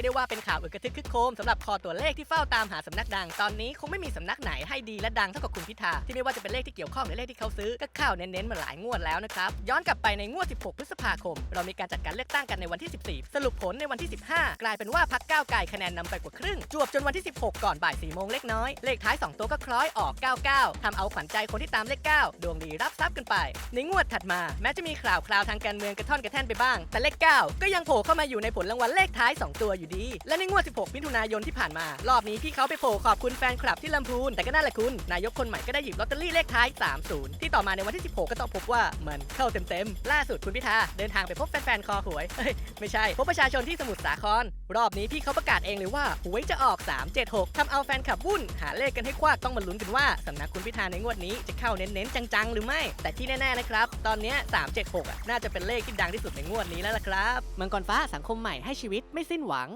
ียกได้ว่าเป็นข่าวอึกกระทึกคึกโครมสำหรับคอตัวเลขที่เฝ้าตามหาสำนักดัง ตอนนี้คงไม่มีสำนักไหนให้ดีและดังเท่ากับคุณพิธาที่ไม่ว่าจะเป็นเลขที่เกี่ยวข้องหรือเลขที่เขาซื้อก็เข้าเน้นๆมาหลายงวดแล้วนะครับย้อนกลับไปในงวด 16 พฤษภาคม เรามีการจัดการเลือกตั้งกันในวันที่ 14 สรุปผลในวันที่ 15 กลายเป็นว่าพักก้าวไกลคะแนนนำไปกว่าครึ่ง จวบจนวันที่ 16 ก่อนบ่าย4โมงเล็กน้อยเลขท้าย 2 ตัวก็คล้อยออก 99ทำเอาขวัญใจคนที่ตามเลข 9 ดวงดีรับทรัพย์กันไป ในงวดถัดมาแม้จะมีข่าวคราวทางการเมืองกระท่อนกระแท่นไปบ้าง แต่เลข 9 ก็ยังโผล่เข้ามาอยู่ในผลรางวัลเลขท้าย 2 ตัวอยู่ดี และในงวด 16 มิถุนายนที่ผ่านมา รอบนี้พี่เขาไปโผล่ขอบคุณแฟนคลับที่ลำพูน แต่ก็นั่นแหละคุณ นายกคนใหม่ก็ได้หยิบลอตเตอรี่เลขท้าย 30 ที่ต่อมาในวันที่ 16 ก็ต้องพบว่ามันเข้าเต็มๆ ล่าสุดคุณพิธาเดินทางไปพบแฟนๆ คอหวยเฮ้ยไม่ใช่ พบประชาชนที่สมุทรสาคร รอบนี้พี่เขาประกาศเองเลยว่าหวยจะออก 376ทำเอาแฟนคลับวุ่น หาเลขกันให้ควักต้องมาลุ้นกันว่าสำนักคุณพิธาในงวดนี้จะเข้าเน้นๆจังๆ หรือไม่ แต่ที่แน่ๆนะครับตอนนี้376อะน่าจะเป็นเลขที่ดังที่สุดในงวดนี้แล้วล่ะครับมังกรฟ้าสังคมใหม่ให้ชีวิตไม่สิ้นหวัง